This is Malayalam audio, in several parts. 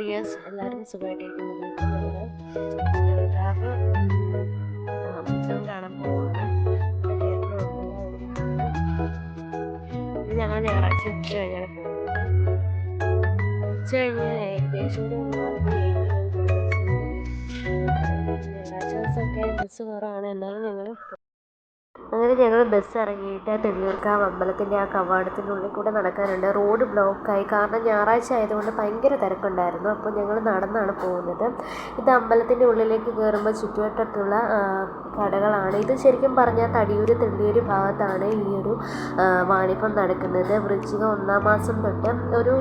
ഡിയേഴ്സ് എല്ലാവരും സുഖമായിട്ടിരിക്കുന്നു ഞങ്ങൾ ഞായറാഴ്ച ഉച്ച കഴിഞ്ഞാണ് ഉച്ച കഴിഞ്ഞ് ഏകദേശം ഞായറാഴ്ച ദിവസമൊക്കെ ബസ് കുറവാണ് എന്നാലും ഞങ്ങൾ അങ്ങനെ ഞങ്ങൾ ബസ് ഇറങ്ങിയിട്ട് തെള്ളിയൂർക്കാവ് അമ്പലത്തിന്റെ ആ കവാടത്തിന്റെ ഉള്ളിൽ കൂടെ നടക്കാനുണ്ട്. റോഡ് ബ്ലോക്കായി കാരണം ഞായറാഴ്ച ആയതുകൊണ്ട് ഭയങ്കര തിരക്കുണ്ടായിരുന്നു. അപ്പോൾ ഞങ്ങൾ നടന്നാണ് പോകുന്നത്. ഇത് അമ്പലത്തിന്റെ ഉള്ളിലേക്ക് കയറുമ്പോൾ ചുറ്റുവട്ടത്തുള്ള കടകളാണ്. ഇത് ശരിക്കും പറഞ്ഞാൽ തടിയൂർ തെള്ളിയൂർ ഭാഗത്താണ് ഈ ഒരു വാണിഭം നടക്കുന്നത്. വൃശ്ചിക ഒന്നാം മാസം തൊട്ട് ഒരു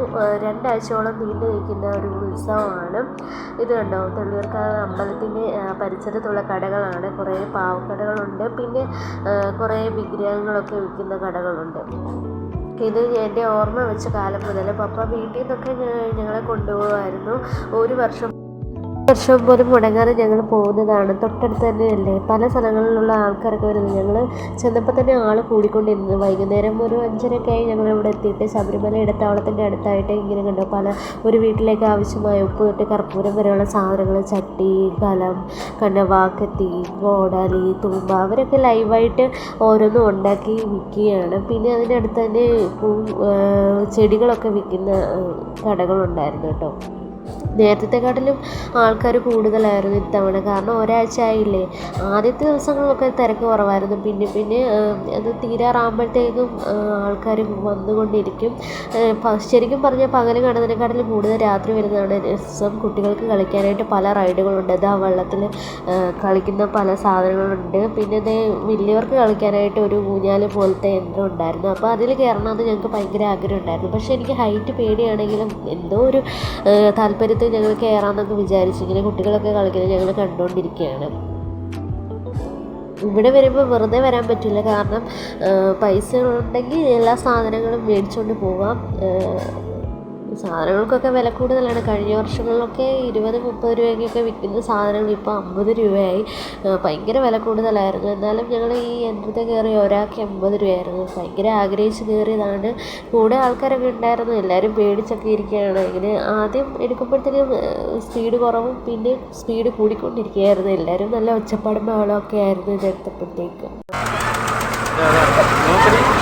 രണ്ടാഴ്ചയോളം നീണ്ടു നിൽക്കുന്ന ഒരു ഉത്സവമാണ്. ഇത് കണ്ടോ? തെള്ളിയൂർക്കാവ് അമ്പലത്തിന്റെ പരിസരത്തുള്ള കടകളാണ്. കുറേ പാവക്കടകളുണ്ട്. പിന്നെ കുറേ വിഗ്രഹങ്ങളൊക്കെ വിൽക്കുന്ന കടകളുണ്ട്. ഇത് എന്റെ ഓർമ്മ വെച്ച കാലം മുതൽ. പപ്പ വീട്ടിൽ നിന്നൊക്കെ ഞങ്ങളെ കൊണ്ടുപോകുമായിരുന്നു. ഒരു വർഷം വർഷം പോലും മുടങ്ങാതെ ഞങ്ങൾ പോകുന്നതാണ്. തൊട്ടടുത്ത് തന്നെയല്ലേ? പല സ്ഥലങ്ങളിലുള്ള ആൾക്കാരൊക്കെ വരുന്നത്. ഞങ്ങൾ ചെന്നപ്പോൾ തന്നെ ആൾ കൂടിക്കൊണ്ടിരുന്നു. വൈകുന്നേരം ഒരു അഞ്ചരയൊക്കെ ആയി ഞങ്ങൾ ഇവിടെ എത്തിയിട്ട് ശബരിമല ഇടത്താവളത്തിന്റെ അടുത്തായിട്ട് ഇങ്ങനെ കണ്ടു. പല ഒരു വീട്ടിലേക്ക് ആവശ്യമായ ഉപ്പ് തൊട്ട് കർപ്പൂരം വരെയുള്ള സാധനങ്ങൾ ചട്ടി കലം കണ്ടവ കത്തി കോടാലി തൂമ്പ അവരൊക്കെ ലൈവായിട്ട് ഓരോന്നും ഉണ്ടാക്കി വിൽക്കുകയാണ്. പിന്നെ അതിനടുത്ത് തന്നെ ചെടികളൊക്കെ വിൽക്കുന്ന കടകളുണ്ടായിരുന്നു കേട്ടോ. നേരത്തെക്കാട്ടിലും ആൾക്കാർ കൂടുതലായിരുന്നു ഇത്തവണ. കാരണം ഒരാഴ്ച ആയില്ലേ? ആദ്യത്തെ ദിവസങ്ങളിലൊക്കെ തിരക്ക് കുറവായിരുന്നു. പിന്നെ പിന്നെ അത് തീരാറാകുമ്പോഴത്തേക്കും ആൾക്കാർ വന്നുകൊണ്ടിരിക്കും. ശരിക്കും പറഞ്ഞാൽ പകൽ കാണുന്നതിനെക്കാട്ടിലും കൂടുതൽ രാത്രി വരുന്നതാണ് രസം. കുട്ടികൾക്ക് കളിക്കാനായിട്ട് പല റൈഡുകളുണ്ട്. അത് ആ വെള്ളത്തിൽ കളിക്കുന്ന പല സാധനങ്ങളുണ്ട്. പിന്നെ ഇത് വലിയവർക്ക് കളിക്കാനായിട്ട് ഒരു ഊഞ്ഞാൽ പോലത്തെ യന്ത്രം ഉണ്ടായിരുന്നു. അപ്പോൾ അതിൽ കയറണമെന്ന് ഞങ്ങൾക്ക് ഭയങ്കര ആഗ്രഹം ഉണ്ടായിരുന്നു. പക്ഷേ എനിക്ക് ഹൈറ്റ് പേടിയാണെങ്കിലും എന്തോ ഒരു താല്പര്യത്തിൽ ഞങ്ങൾ കയറാമെന്നൊക്കെ വിചാരിച്ചു. ഇങ്ങനെ കുട്ടികളൊക്കെ കളിക്കുന്നത് ഞങ്ങൾ കണ്ടുകൊണ്ടിരിക്കുകയാണ് ഇവിടെ വരുമ്പോൾ വെറുതെ വരാൻ പറ്റില്ല. കാരണം പൈസ ഉണ്ടെങ്കിൽ എല്ലാ സാധനങ്ങളും മേടിച്ചുകൊണ്ട് പോകാം സാധനങ്ങൾക്കൊക്കെ വില കൂടുതലാണ്. കഴിഞ്ഞ വർഷങ്ങളിലൊക്കെ ഇരുപത് മുപ്പത് രൂപയ്ക്കൊക്കെ വിൽക്കുന്ന സാധനങ്ങൾ ഇപ്പോൾ അമ്പത് രൂപയായി. ഭയങ്കര വില കൂടുതലായിരുന്നു. എന്നാലും ഞങ്ങൾ ഈ യന്ത്രത്തിൽ കയറി ഒരാൾക്ക് എൺപത് രൂപയായിരുന്നു. ഭയങ്കര ആഗ്രഹിച്ച് കയറിയതാണ്. കൂടെ ആൾക്കാരൊക്കെ ഉണ്ടായിരുന്നു. എല്ലാവരും പേടിച്ചൊക്കെ ഇരിക്കുകയാണ്. ഇങ്ങനെ ആദ്യം എടുക്കുമ്പോഴത്തേക്കും സ്പീഡ് കുറവും പിന്നെ സ്പീഡ് കൂടിക്കൊണ്ടിരിക്കുകയായിരുന്നു. എല്ലാവരും നല്ല ഒച്ചപ്പാടും ബഹളമൊക്കെ ആയിരുന്നു ഇതെടുത്തപ്പോഴത്തേക്ക് ഈ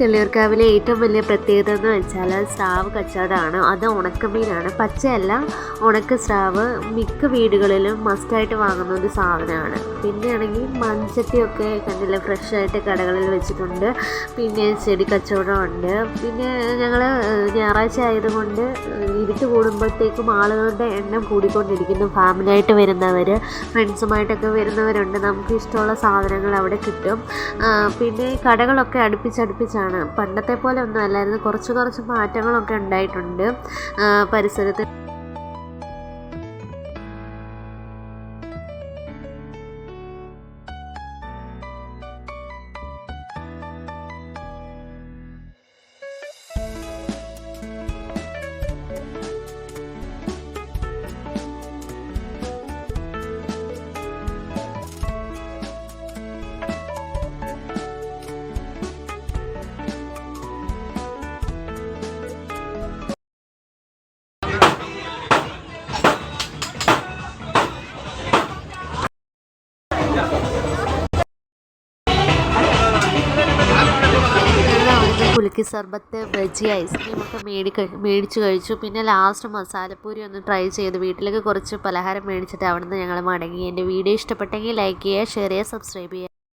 തെള്ളിയൂർക്കാവിലെ ഏറ്റവും വലിയ പ്രത്യേകത എന്ന് വെച്ചാൽ സ്രാവ് കച്ചവടമാണ്. അത് ഉണക്കമീനാണ്. പച്ചയല്ല ഉണക്ക സ്രാവ് മിക്ക വീടുകളിലും മസ്റ്റായിട്ട് വാങ്ങുന്ന ഒരു സാധനമാണ്. പിന്നെ ആണെങ്കിൽ മൺചട്ടിയൊക്കെ കണ്ടില്ല ഫ്രഷായിട്ട് കടകളിൽ വെച്ചിട്ടുണ്ട്. പിന്നെ ചെടി കച്ചവടമുണ്ട്. പിന്നെ ഞങ്ങൾ ഞായറാഴ്ച ആയതുകൊണ്ട് ഇരുട്ട് കൂടുമ്പോഴത്തേക്കും ആളുകളുടെ എണ്ണം കൂടിക്കൊണ്ടിരിക്കുന്നു. ഫാമിലിയായിട്ട് വരുന്നവർ ഫ്രണ്ട്സുമായിട്ടൊക്കെ വരുന്നവരുണ്ട്. നമുക്ക് ഇഷ്ടമുള്ള സാധനങ്ങൾ അവിടെ കിട്ടും. പിന്നെ കടകളൊക്കെ അടുപ്പിച്ചടുപ്പിച്ച് ആണ് പണ്ടത്തെ പോലെ ഒന്നും അല്ലായിരുന്നു കുറച്ച് കുറച്ച് മാറ്റങ്ങളൊക്കെ ഉണ്ടായിട്ടുണ്ട്. പരിസരത്ത് കുലുക്കി സർബത്ത് ബജി ഐസ്ക്രീമൊക്കെ മേടി മേടിച്ചു കഴിച്ചു. പിന്നെ ലാസ്റ്റ് മസാലപ്പൂരി ഒന്ന് ട്രൈ ചെയ്ത്. വീട്ടിലേക്ക് കുറച്ച് പലഹാരം മേടിച്ചിട്ട് അവിടെ നിന്ന് ഞങ്ങൾ മടങ്ങി. എന്റെ വീഡിയോ ഇഷ്ടപ്പെട്ടെങ്കിൽ ലൈക്ക് ചെയ്യുക ഷെയർ ചെയ്യുക സബ്സ്ക്രൈബ് ചെയ്യുക.